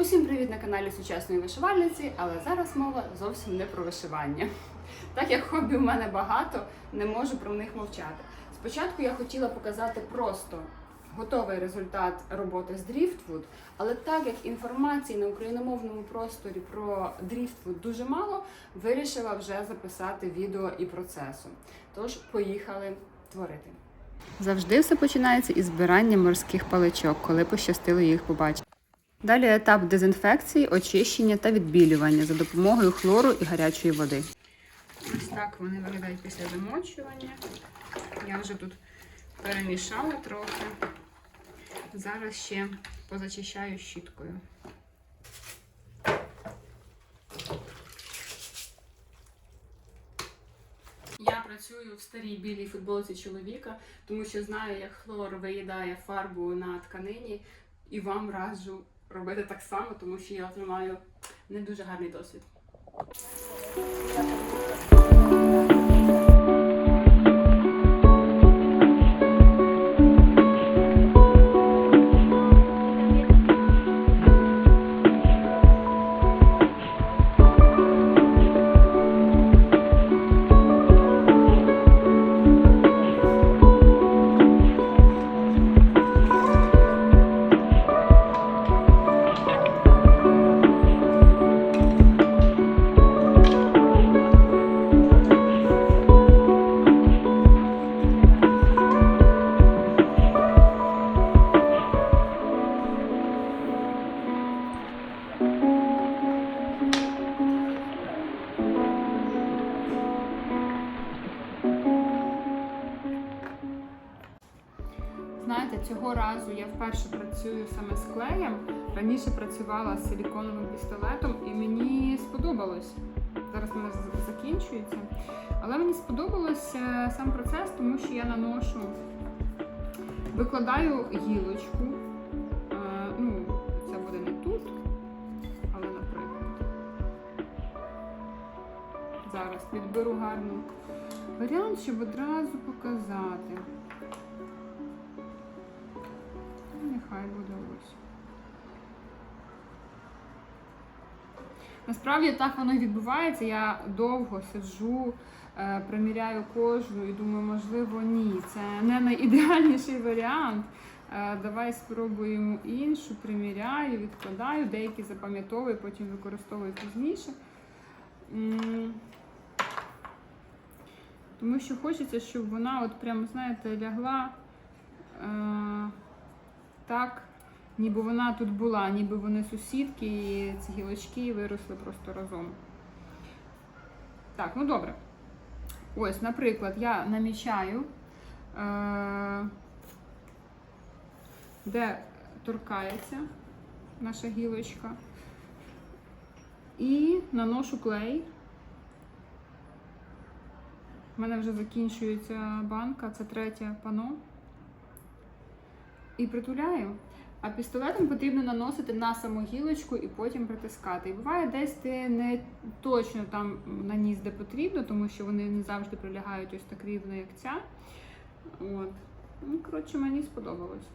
Усім привіт на каналі сучасної вишивальниці, але зараз мова зовсім не про вишивання. Так як хобі в мене багато, не можу про них мовчати. Спочатку я хотіла показати просто готовий результат роботи з Driftwood, але так як інформації на україномовному просторі про Driftwood дуже мало, вирішила вже записати відео і процесу. Тож поїхали творити. Завжди все починається із збирання морських паличок, коли пощастило їх побачити. Далі етап дезінфекції, очищення та відбілювання за допомогою хлору і гарячої води. Ось так вони виглядають після замочування. Я вже тут перемішала трохи. Зараз ще позачищаю щіткою. Я працюю в старій білій футболці чоловіка, тому що знаю, як хлор виїдає фарбу на тканині, і вам раджу робити так само, тому що я отримаю не дуже гарний досвід. Цього разу я вперше працюю саме з клеєм. Раніше працювала з силіконовим пістолетом і мені сподобалось. Зараз нас закінчується. Але мені сподобалося сам процес, тому що я наношу, викладаю гілочку. Е, ну, це буде не тут, але наприклад. Зараз підберу гарний варіант, щоб одразу показати. Нехай буде ось. Насправді так воно і відбувається. Я довго сиджу, е, приміряю кожу і думаю, можливо, ні. Це не найідеальніший варіант. Е, Давай спробуємо іншу, приміряю, відкладаю, деякі запам'ятовую, потім використовую пізніше. Тому що хочеться, щоб вона, от прямо, знаєте, лягла. Так, ніби вона тут була, ніби вони сусідки, і ці гілочки виросли просто разом. Так, ну добре. Ось, наприклад, я намічаю, е- де торкається наша гілочка, і наношу клей. У мене вже закінчується банка, це третє пано і притуляю. А пістолетом потрібно наносити на саму гілочку і потім притискати. І буває, десь ти не точно там наніс, де потрібно, тому що вони не завжди прилягають ось так рівно, як ця. От. Ну, коротше, мені сподобалось.